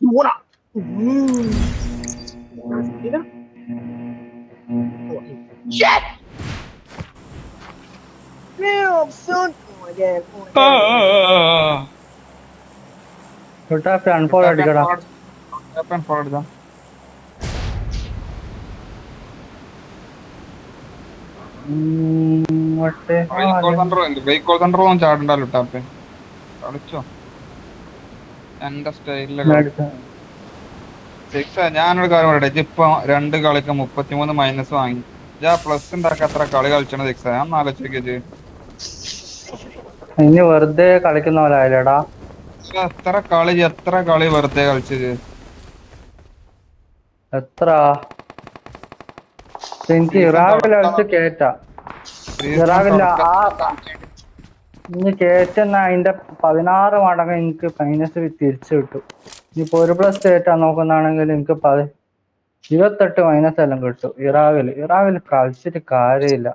What up? Mm. Mira. Shit! Damn, son. Oh my god. Oh my god. തൊട്ടാ unfollow അടിക്കടാ follow എടുക്കാം ഉം, മറ്റേ ആ, ബ്രേക്ക് തണ്ടറോ ഉണ്ട് ബ്രേക്ക് തണ്ടറോ ചാടണ്ടല്ലോ ടാപ്പേ കളിച്ചോ എന്റെ സ്റ്റൈലിൽ. സിക്സ് ഞാനൊരു കാര്യം പറയട്ടെ. ഇപ്പൊ രണ്ട് കളിക്ക് മുപ്പത്തിമൂന്ന് മൈനസ് വാങ്ങി. ഞാൻ പ്ലസ് ഉണ്ടാക്കി അത്ര കളി കളിച്ചണ സിക്സ് ഞാൻ ആലോചിക്കത് ഇനി വെറുതെ കളിക്കുന്ന പോലെ ആയില്ലടാ. എത്ര കളി എത്ര കളി വെറുതെ കളിച്ചത്? എത്ര എനിക്ക് ഇറാഖിൽ കളിച്ച് കേറ്റ. ഇറാഖില്ല ആ ഇനി കേറ്റുന്ന അതിന്റെ പതിനാറ് മടങ്ങ് എനിക്ക് മൈനസ് തിരിച്ചു കിട്ടും. ഇനിയിപ്പോ ഒരു പ്ലസ് കേറ്റാൻ നോക്കുന്നാണെങ്കിൽ എനിക്ക് പതി ഇരുപത്തെട്ട് മൈനസ് എല്ലാം കിട്ടും. ഇറാഖിൽ ഇറാഖിൽ കളിച്ചിട്ട് കാര്യമില്ല.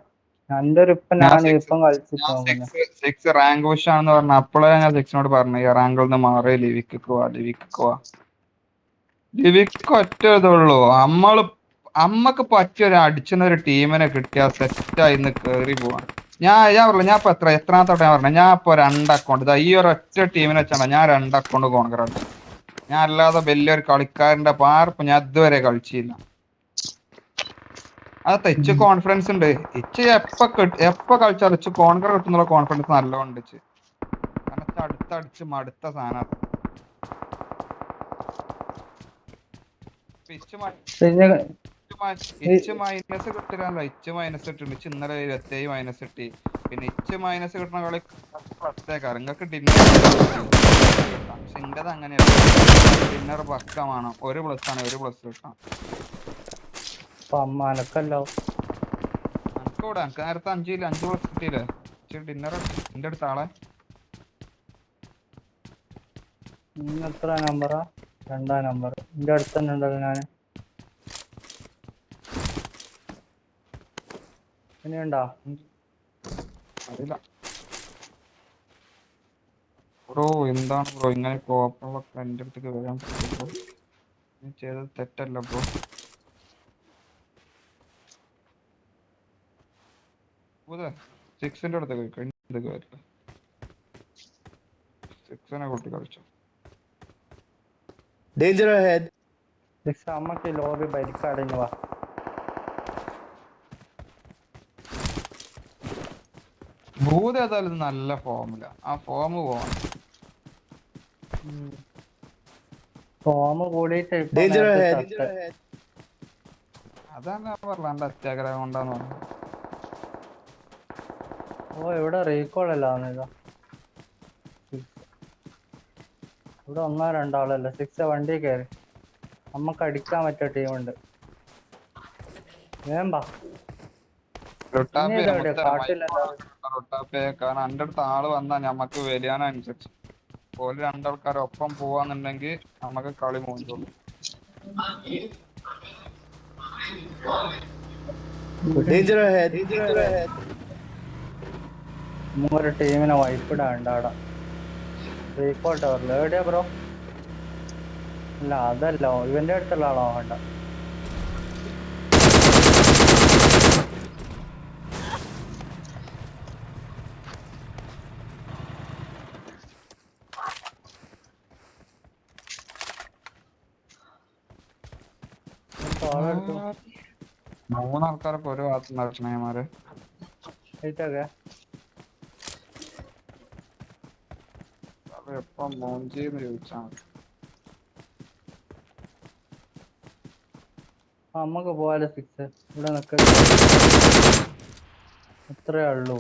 എന്റെ ഒരു ഇപ്പൊ ഞാൻ ഇപ്പം കളിച്ചിട്ട് റാങ്ക് പുഷ് ആണെന്ന് പറഞ്ഞ അപ്പോഴേ ഞാൻ സിക്സിനോട് പറഞ്ഞു ഈ റാങ്കിൽ നിന്ന് മാറി ലിവിക്ക് പോവാ ലിവിക്ക് പോവാ. ലിവിക്ക് ഒറ്റ ഇതുള്ളൂ നമ്മൾ അമ്മയ്ക്ക് പറ്റിയ ഒരു അടിച്ചുന്ന ഒരു ടീമിനെ കിട്ടിയാ സെറ്റായി കേറി പോവാ. ഞാൻ ഞാൻ പറഞ്ഞു ഞാൻ ഇപ്പൊ എത്ര എത്രാമത്തോട്ട് ഞാൻ പറഞ്ഞു ഞാൻ ഇപ്പൊ രണ്ട് അക്കൗണ്ട് ഇതാ ഈ ഒരു ഒറ്റ ടീമിനെ വെച്ചാണ് ഞാൻ രണ്ട് അക്കൗണ്ട് കോൺഗ്രസ് ഞാൻ അല്ലാതെ വലിയൊരു കളിക്കാരന്റെ പാർപ്പ് ഞാൻ ഇതുവരെ കളിച്ചില്ല. അത് ഇച്ച് കോൺഫിഡൻസ് ഉണ്ട്. ഇച്ച് എപ്പ എപ്പ കളിച്ചാലും ഇച്ച് കോൺകർ കിട്ടുന്നുള്ള കോൺഫിഡൻസ് നല്ലോണ്ട് ഇച്ച്. കാരണം ഇച്ച് അടുത്തടിച്ച് മടുത്ത സാധനം പിച്ച് ഇച്ച് മൈനസ് കിട്ടില്ല ഇച്ച് മൈനസ് കിട്ടുന്നുണ്ട് ഇച്ച് ഇന്നലെ ഇരുപത്തേഴ് മൈനസ് കിട്ടി പിന്നെ ഇച്ച് മൈനസ് കിട്ടുന്ന കളി പ്രത്യേക നിങ്ങൾക്ക് ഡിന്നർ പക്ഷെ എന്റെത് അങ്ങനെയല്ല. ഡിന്നർ പക്കമാണ്. ഒരു പ്ലസ് ആണ്. ഒരു പ്ലസ് കിട്ടണം അമ്മാനക്കല്ലോ അനക്ക് ഇവിടെ അനക്ക് നേരത്തെ അഞ്ചില്ല അഞ്ച് പ്ലസ് കിട്ടിയില്ലേ? ഡിന്നർ എന്റെ അടുത്ത ആളെ. എത്ര നമ്പറാ രണ്ടാം നമ്പർ എന്റെ അടുത്ത് തന്നെ ഉണ്ടല്ലോ ഞാൻ. ഇനിയുണ്ടോ അറിയില്ല. ബ്രോ എന്താണ് ബ്രോ ഇങ്ങനെ കോപ്പറൊക്കെ എന്റെ അടുത്തേക്ക് വരാൻ നീ ചെയ്തത് തെറ്റല്ല ബ്രോ. സിക്സിന്റെ അടുത്തേക്ക് കഴിഞ്ഞ വരില്ല സിക്സിനെ കൂട്ടി കളിച്ചു. ഡേഞ്ചർ ഹെഡ് സിക്സ് അമ്മയ്ക്ക് ലോബി ബൈക്ക് വാ. ഭൂത് ഏതായാലും നല്ല ഫോമില്ല ആ ഫോം പോവാ ഫോം കൂടിയിട്ട്. അതാണ് ഞാൻ എന്റെ അത്യാഗ്രഹം കൊണ്ടാന്ന് പറഞ്ഞു ഓ ഇവിടെ റീകോൾ അല്ല വന്നതാ. ഇവിടെ ഒന്നോ രണ്ടാളല്ല സിക്സ് വണ്ടി കയറി. നമ്മക്ക് അടിക്കാൻ പറ്റിയ ടീമുണ്ട് വേമ്പാ. റൊട്ടാപ്പെ റൊട്ടാപ്പെ കാരണം എന്റെ അടുത്ത് ആൾ വന്നാ ഞമ്മക്ക് വരിയാനനുസരിച്ച് ഓൽ രണ്ടാൾക്കാർ ഒപ്പം പോവാന്നുണ്ടെങ്കിൽ നമുക്ക് കളി ahead. ഒരു ടീമിനെ വൈപ്പിടാണ്ട് അവിടെ റീകോൾ ടവറിൽ എവിടെയാ ബ്രോ? അല്ല അതല്ല ഇവന്റെ അടുത്തുള്ള ആളോ വേണ്ട. മൂന്നാൾക്കാരൊക്കെ ഒരു ഭാഗത്ത് നടക്കണേമാര് എപ്പം മോഞ്ചിന്ന് ചോദിച്ചാ മതി. നമ്മക്ക് പോയാലോ സിക്സ് ഇവിടെ നിക്ക. അത്രേ ഉള്ളൂ.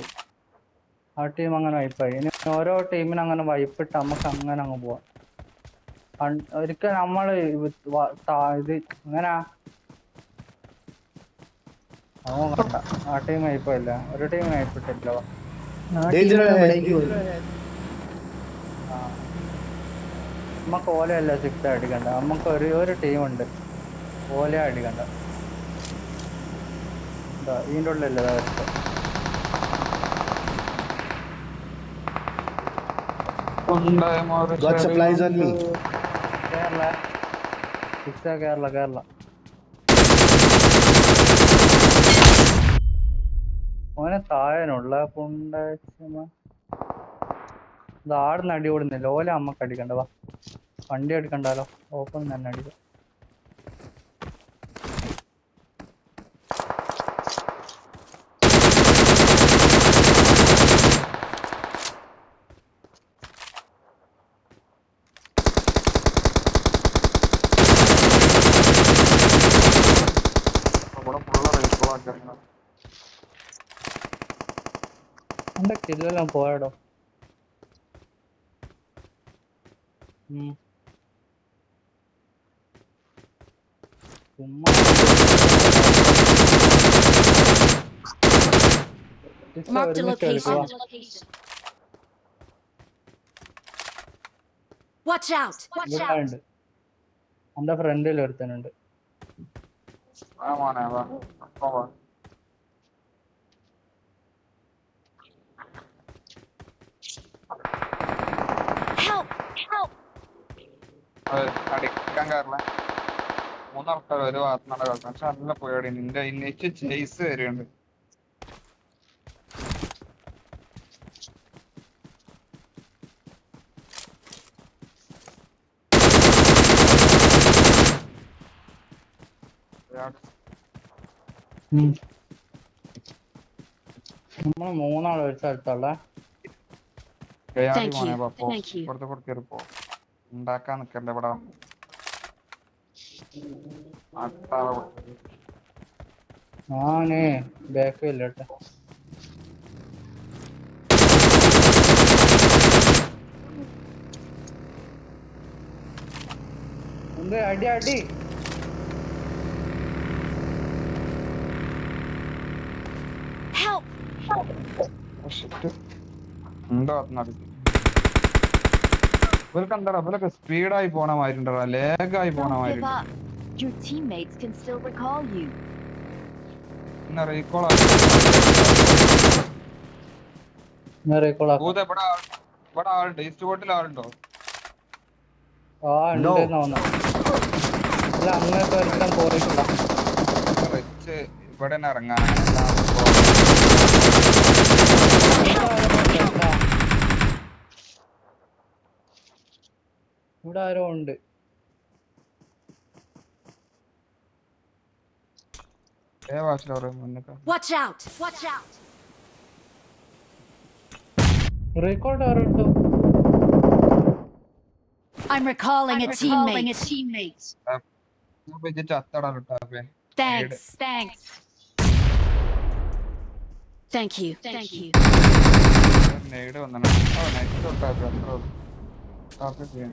ആ ടീം അങ്ങനെ വൈപ്പായി ഇനി ഓരോ ടീമിനും അങ്ങനെ വൈപ്പിട്ട് നമുക്ക് അങ്ങനെ അങ്ങ് പോവാം. ഒരിക്കൽ നമ്മൾ ഇത് അങ്ങനെ അവൻ കണ്ട ആ ടീം ഒരു ടീം നമുക്ക് ഓലയല്ല സിക്സ് അടിക്കണ്ട നമുക്ക് ഒരു ഒരു ടീമുണ്ട് ഓല അടിക്കണ്ട ഇതിന്റെ ഉള്ളിലല്ലേ. കേരള. സിക്സ് കേരള കേരള. ഓനെ താഴനുള്ള പുണ്ടാഴ്ച ഇത് ആടുന്ന് അടി ഓടുന്നില്ല? ഓല അമ്മയ്ക്ക് അടിക്കണ്ട വാ. വണ്ടി എടുക്കണ്ടാലോ? ഓപ്പൺ തന്നെ അടിക്കാം. എന്റെ കില്ലെല്ലാം പോയടോ ഉം. ചുമ്മാ Six Marked a ഒരുമിച്ച് കളിക്കുവാ. location. Watch out! Watch ഇവിടെ out! ഉണ്ട് എന്റെ ഫ്രണ്ടിൽ ഒരുത്തനുണ്ട് ആ മോനെ വാ അപ്പൊ വാ Help! Help! അത് അടിക്കാൻ കാരണം മൂന്നാൾക്കാർ ഒരു ഭാഗത്തുനിന്നാണ് കളിക്കുന്നത് പക്ഷെ നല്ല പേടി നിന്റെ ഇന്നിച്ച് ചേസ് വരുന്നുണ്ട് നമ്മൾ മൂന്നാൾ ഒരു സ്ഥലത്തുള്ള? Thank മോനെ ഉണ്ടാക്കാൻ നിക്കണ്ട ഇവിടെ. ഞാനേ ബാക്ക് ഉണ്ട് അടി അടി. ഉണ്ടോ Oh. എന്തോ നടത്തി ഇവർക്ക് എന്താ ഇവരൊക്കെ സ്പീഡായി പോണ മാതിരി ഉണ്ടോ ലേഗായി പോണ Don't മാതിരി give up. Your teammates can still പിന്നെ റീകോൾ ഇവിടെ ആളുണ്ട്. ഈസ്റ്റ് ബോട്ടിൽ ആളുണ്ടോ? ആ. തോന്നുന്നു അങ്ങനത്തെ പോയിട്ടില്ല. ഇവിടെ ഇറങ്ങാൻ ഇവിടെ ആരോ ഉണ്ട് റെക്കോർഡ് ഭാഷ മുന്നേക്ക് Watch out! Watch out! Recalled ആരോ ഇട്ടു I'm recalling a teammate. ചത്തടാ കിട്ടാപ്പേ Thanks. Thanks. Thank you. Thank you. നേട് വന്നാണ് ഓ നൈറ്റ് തൊട്ടാപ്പേ അത്ര കാപ്പി ചെയ്യാൻ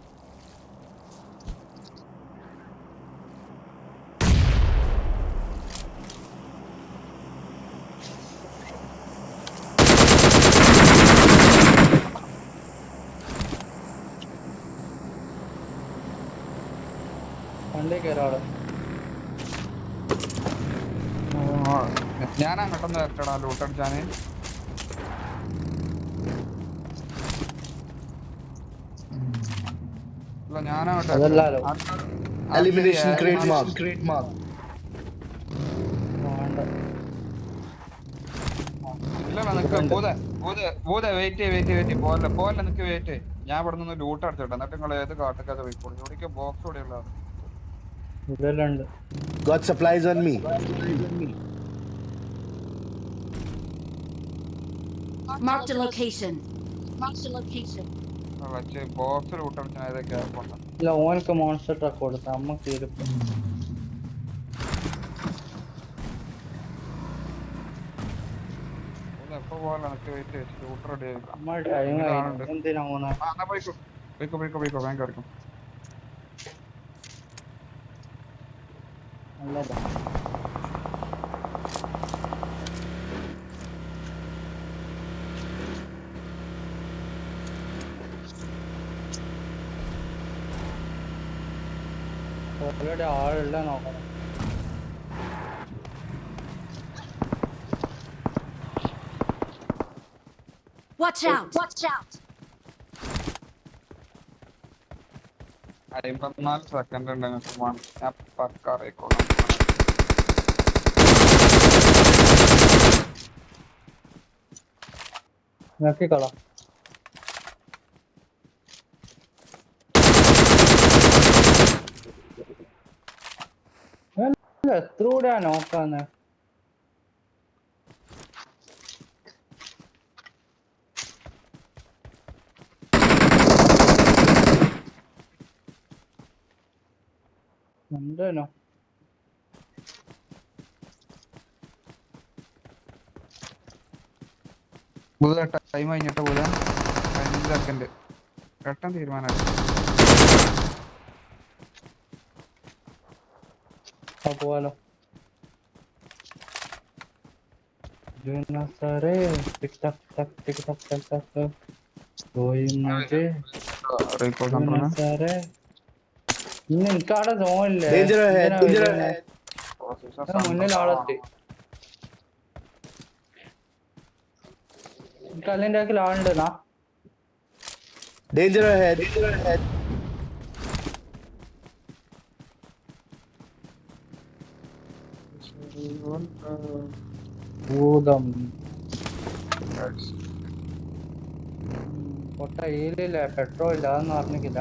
വണ്ടി കയറാൾ ഞാൻ അങ്ങോട്ടൊന്ന് വരട്ടടാ ലൂട്ടടിച്ചാന് അല്ല ഞാനങ്ങോട്ട് അതല്ലാലോ. Elimination crate മാർക്ക് ഭൂത ഭൂത വെയിറ്റ് വെയിറ്റ് വെയിറ്റ് പോലെ പോലെ നിക്ക് വെയിറ്റ് ഞാൻ ഇവിടെ നിന്ന് ലൂട്ട് അടിച്ചോട്ടെ എന്നിട്ട് നിങ്ങൾ ഏത് കാട്ടൊക്കെ പോയിക്കോളൂ ഇവിടേക്ക് ബോക്സ് ഇവിടെ ഉള്ളത് ഇതെല്ലാം ഉണ്ട് Got supplies on me. Marked a location. Marked a location. വെച്ച് ബോക്സ് ലൂട്ട് അടിച്ചാൽ ഏതൊക്കെ ആയിക്കോട്ടെ ഇല്ല ഓനക്ക് മോൺസ്റ്റർ ട്രക്ക് കൊടുത്ത അമ്മ തീരുപ്പ് ഭൂത എപ്പോ പോലെ നിക്ക് വെയിറ്റ് വെച്ച് ലൂട്ട് റെഡി ആയിരിക്കും അമ്മ ടൈം ഇതാളുണ്ട്. എന്തിനാ പോന്നെ ആ എന്നാ പോയിക്കോ പോയിക്കോ പോയിക്കോ പോയിക്കോ ബാങ്ക് എടുക്കും നല്ലതാ ഓൾറെഡി ആളുള്ള നോക്കണം Watch out! Watch out! അമ്പത്തിനാല് സെക്കൻഡ് ഉണ്ട്. ഞാൻ പക്ക അറിയിക്കോളാം. നോക്കിക്കളാം. എത്ര കൂടെയാ നോക്കാന്ന്? ഉണ്ടോ ബുധ ടൈം കഴിഞ്ഞിട്ട് ബുധ അഞ്ച് സെക്കൻഡ് പെട്ടെന്ന് തീരുമാനം പോവാലോ. സാറേ ടിക് ടക് ടക് ടിക് ടക് ടക് ടക്. പോയി സാറേ നിനക്കാടെ സോണില്ലേ മുന്നിൽ ആളെത്തി കല്ലിന്റെ ആക്കി ആളുണ്ട് നാ. ഡേഞ്ചർ ഹെഡ് ഭൂതം. പൊട്ട ഈലില്ല പെട്രോൾ ഇല്ല അതൊന്നും അറിഞ്ഞിക്കില്ല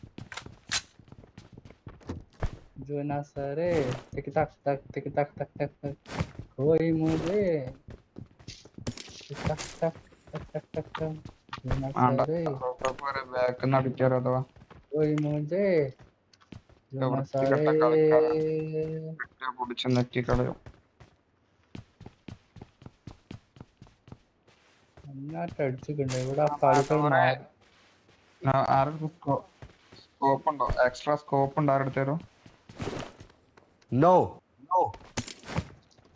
ഇല്ലാതെ ഉറപ്പാണ് പറയാനാണ് जुना सारे टिक टक टक टिक टक टक टक टक कोई मुझे टिक टक टक टक टक टक टक जुना सारे ബാക്ക് നിന്ന് അടിക്കാറോ അഥവാ कोई मुझे जुना വൃത്തികെട്ട सारे കളിക്കാരാ. പിടിച്ച് നെക്കി കളയും നന്നായിട്ട് അടിച്ചിട്ടുണ്ട് ഇവിടെ കളികൾ മാറി ആരുടെ സ്കോപ്പ് ഉണ്ടോ എക്സ്ട്രാ സ്കോപ്പ് ഉണ്ടോ ആരുടെ തരും No.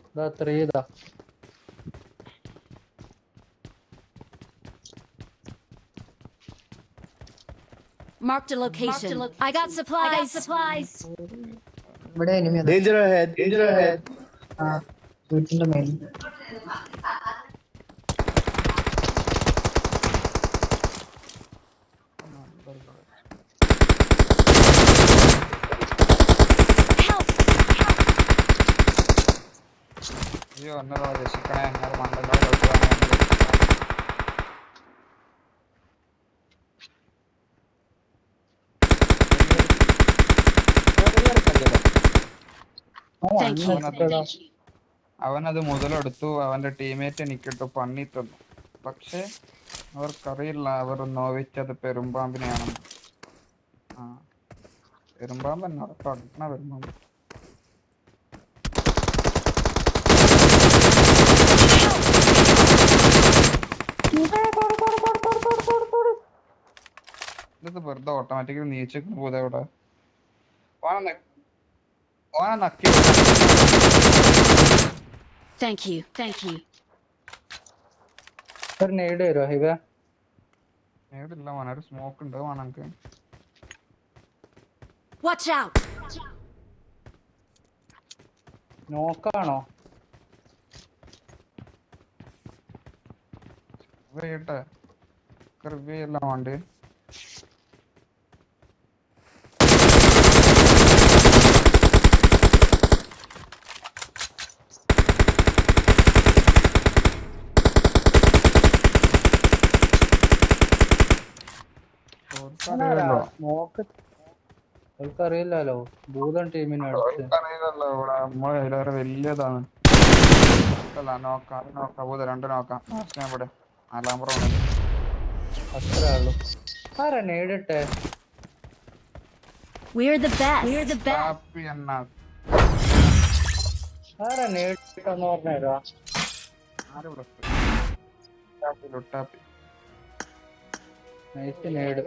ഇതാ ത്രീ ഇതാ Marked a location. I got supplies. I got supplies. ഇവിടെ enemy Danger ahead. Danger ahead. ആ വീട്ടിന്റെ മേൽ എന്നതാ രക്ഷിക്കണേ എന്നെ മണ്ടല്ലോ അവനത് മുതലെടുത്തു. അവന്റെ ടീമേറ്റ് എനിക്കിട്ട് പണി തന്നു. പക്ഷെ അവർക്കറിയില്ല. അവർ നോവിച്ചത് പെരുമ്പാമ്പിനെയാണെന്ന്. ആ. പെരുമ്പാമ്പ് എന്നാ? പെരുമ്പാമ്പ്. ഇത് വെറുതെ ഓട്ടോമാറ്റിക്കലി നീച്ചേക്ക് പോതെ അവിടെ ഓനെ നക്കി. വരുമോ ഹിബ? നേടില്ല മോനെ ഒരു സ്മോക്ക് ഉണ്ട് എനിക്ക് Watch out! നോക്കാണോ വേട്ടെ റിവ്യൂ എല്ലാം വേണ്ടി? അറിയില്ലല്ലോ ഭൂതം ടീമിന് വലിയതാണ്. നോക്കാം രണ്ട് നോക്കാം. ലാസ്റ്റ് ഞാൻ ഇവിടെ. നാലാം റൗണ്ട് അത്രേ ഉള്ളൂ. ആരാ നേടിട്ടെ We're the best. We're the best. ആരാ നേടിട്ടെന്ന് ആരും ലുട്ടാപ്പി നൈസ് നേട്